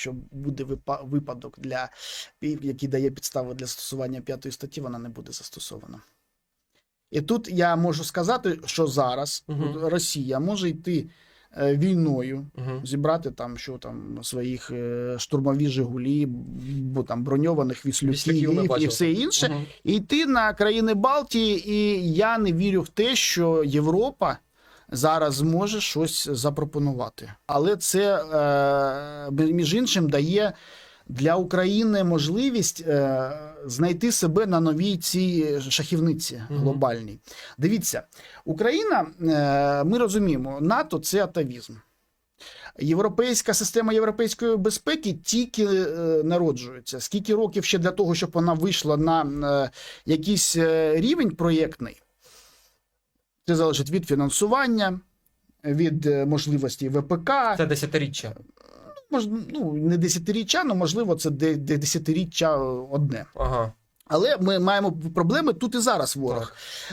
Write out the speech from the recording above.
Якщо буде випадок, для, який дає підстави для застосування п'ятої статті, вона не буде застосована. І тут я можу сказати, що зараз Мгм. Росія може йти е, війною, Угу. зібрати там, що там своїх е, штурмові Жигулі, бо там броньованих Віслюків і все інше, і йти на країни Балтії. І я не вірю в те, що Європа зараз зможе щось запропонувати. Але це е, між іншим дає для України можливість е, знайти себе на новій цій шахівниці глобальній. Дивіться, Україна, е, ми розуміємо, НАТО це атавізм. Європейська система європейської безпеки тільки народжується. Скільки років ще для того, щоб вона вийшла на якийсь рівень проєктний? Це залежить від фінансування, від е, можливості ВПК. Це десятиріччя. Мож, ну, не десятиріччя, але можливо, це де, де десятиріччя одне. Ага. Але ми маємо проблеми тут і зараз ворог.